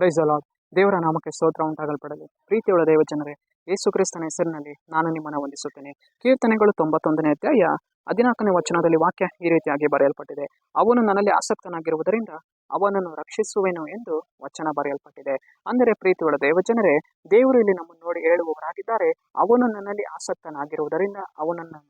Price ಅಲಾಡ್ ದೇವರ ನಾಮಕ್ಕೆ ಸ್ತೋತ್ರ ಉಂಟಾಗಲ್ಪಡಲಿ. ದೇವ ಜನರೇ ಯೇಸು ಕ್ರಿಸ್ತನ ಹೆಸರಿನಲ್ಲಿ ನಾನು ನಿಮ್ಮನ್ನು ವಂದಿಸುತ್ತೇನೆ. ಕೀರ್ತನೆಗಳು ತೊಂಬತ್ತೊಂದನೇ ಅಧ್ಯಾಯ ಹದಿನಾಲ್ಕನೇ ವಚನದಲ್ಲಿ ವಾಕ್ಯ ಈ ರೀತಿಯಾಗಿ ಬರೆಯಲ್ಪಟ್ಟಿದೆ. ಅವನು ನನ್ನಲ್ಲಿ ಆಸಕ್ತನಾಗಿರುವುದರಿಂದ ಅವನನ್ನು ರಕ್ಷಿಸುವೆನು ಎಂದು ವಚನ ಬರೆಯಲ್ಪಟ್ಟಿದೆ. ಅಂದರೆ ಪ್ರೀತಿಯುಳ್ಳ ದೇವಜನರೇ, ದೇವರು ಇಲ್ಲಿ ನಮ್ಮನ್ನು ನೋಡಿ ಹೇಳುವವರಾಗಿದ್ದಾರೆ. ಅವನು ನನ್ನಲ್ಲಿ ಆಸಕ್ತನಾಗಿರುವುದರಿಂದ ಅವನನ್ನು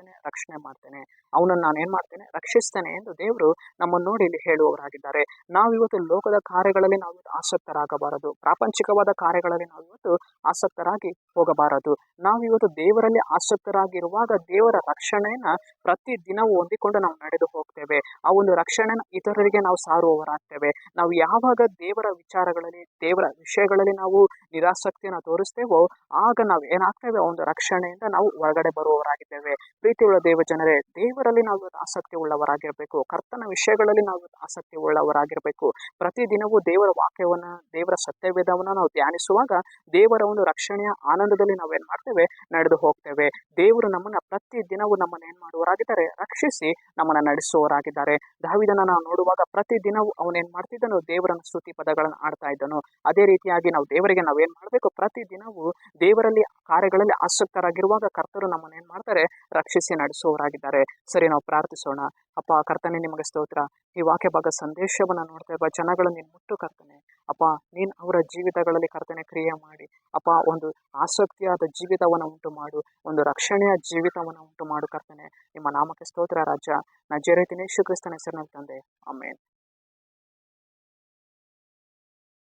ಮಾಡ್ತೇನೆ, ರಕ್ಷಣೆ ಮಾಡ್ತೇನೆ. ಅವನನ್ನು ನಾನು ಏನು ಮಾಡ್ತೇನೆ? ರಕ್ಷಿಸ್ತೇನೆ ಎಂದು ದೇವರು ನಮ್ಮನ್ನು ನೋಡಿ ಇಲ್ಲಿ ಹೇಳುವವರಾಗಿದ್ದಾರೆ. ನಾವಿವತ್ತು ಲೋಕದ ಕಾರ್ಯಗಳಲ್ಲಿ ನಾವು ಇವತ್ತು ಆಸಕ್ತರಾಗಬಾರದು. ಪ್ರಾಪಂಚಿಕವಾದ ಕಾರ್ಯಗಳಲ್ಲಿ ನಾವು ಇವತ್ತು ಆಸಕ್ತರಾಗಿ ಹೋಗಬಾರದು. ನಾವು ಇವತ್ತು ದೇವರಲ್ಲಿ ಆಸಕ್ತರಾಗಿರುವಾಗ ದೇವರ ರಕ್ಷಣೆಯನ್ನ ಪ್ರತಿ ದಿನವೂ ಹೊಂದಿಕೊಂಡು ನಾವು ನಡೆದು ಹೋಗ್ತೇವೆ. ಆ ಒಂದು ರಕ್ಷಣೆನ ಇತರರಿಗೆ ನಾವು ಸಾರುವವರಾಗ್ತೇವೆ. ನಾವು ಯಾವಾಗ ದೇವರ ವಿಚಾರಗಳಲ್ಲಿ, ದೇವರ ವಿಷಯಗಳಲ್ಲಿ ನಾವು ನಿರಾಸಕ್ತಿಯನ್ನು ತೋರಿಸ್ತೇವೋ, ಆಗ ನಾವು ಏನಾಗ್ತೇವೆ? ಒಂದು ರಕ್ಷಣೆಯಿಂದ ನಾವು ಹೊರಗಡೆ ಬರುವವರಾಗಿದ್ದೇವೆ. ಪ್ರೀತಿಯುಳ್ಳ ದೇವ ಜನರೇ ದೇವರಲ್ಲಿ ನಾವು ಆಸಕ್ತಿ ಉಳ್ಳವರಾಗಿರಬೇಕು ಕರ್ತನ ವಿಷಯಗಳಲ್ಲಿ ನಾವು ಆಸಕ್ತಿ ಉಳ್ಳವರಾಗಿರಬೇಕು ಪ್ರತಿದಿನವೂ ದೇವರ ವಾಕ್ಯವನ್ನ, ದೇವರ ಸತ್ಯವೇದವನ್ನ ನಾವು ಧ್ಯಾನಿಸುವಾಗ ದೇವರ ಒಂದು ರಕ್ಷಣೆಯ ಆನಂದದಲ್ಲಿ ನಾವು ಏನ್ ಮಾಡ್ತೇವೆ? ನಡೆದು ಹೋಗ್ತೇವೆ. ದೇವರು ನಮ್ಮನ್ನ ಪ್ರತಿ ದಿನವೂ ನಮ್ಮನ್ನ ಏನ್ ಮಾಡುವವರಾಗಿದ್ದಾರೆ? ರಕ್ಷಿಸಿ ನಮ್ಮನ್ನ ನಡೆಸುವವರಾಗಿದ್ದಾರೆ. ದಾವಿದನ ನಾವು ನೋಡುವಾಗ ಪ್ರತಿ ದಿನವೂ ಅವನೇನ್ ಮಾಡ್ತಿದ್ದನು? ದೇವರನ್ನು ಸ್ತುತಿ ಪದಗಳನ್ನು ಆಡ್ತಾ ಇದ್ದನು. ಅದೇ ರೀತಿಯಾಗಿ ನಾವು ದೇವರಿಗೆ ನಾವು ಏನ್ ಮಾಡಬೇಕು? ಪ್ರತಿ ದಿನವೂ ದೇವರಲ್ಲಿ ಕಾರ್ಯಗಳಲ್ಲಿ ಆಸಕ್ತರಾಗಿರುವಾಗ ಕರ್ತರು ನಮ್ಮನ್ನ ಏನ್ ಮಾಡ್ತಾರೆ? ರಕ್ಷಿಸಿ ನಡೆಸುವವರಾಗಿದ್ದಾರೆ. ಸರಿ, ನಾವು ಪ್ರಾರ್ಥಿಸೋಣ. ಅಪ್ಪ, ಕರ್ತನೆ, ನಿಮಗೆ ಸ್ತೋತ್ರ. ಈ ವಾಕ್ಯ ಭಾಗ ಸಂದೇಶವನ್ನು ನೋಡ್ತಾ ಇರುವ ಜನಗಳನ್ನು ನೀನು ಮುಟ್ಟು, ಕರ್ತನೆ. ಅಪ್ಪ, ನೀನು ಅವರ ಜೀವಿತಗಳಲ್ಲಿ ಕರ್ತನೆ ಕ್ರಿಯೆ ಮಾಡಿ. ಅಪ್ಪ, ಒಂದು ಆಸಕ್ತಿಯಾದ ಜೀವಿತವನ್ನು ಉಂಟು ಮಾಡು ಒಂದು ರಕ್ಷಣೆಯ ಜೀವಿತವನ್ನು ಉಂಟು ಮಾಡು ಕರ್ತನೆ. ನಿಮ್ಮ ನಾಮಕ್ಕೆ ಸ್ತೋತ್ರ, ರಾಜ. ನಜರೇತಿನೇಶು ಕ್ರಿಸ್ತನ ಹೆಸರಿನಲ್ಲಿ ತಂದೆ. ಆಮೇನ್.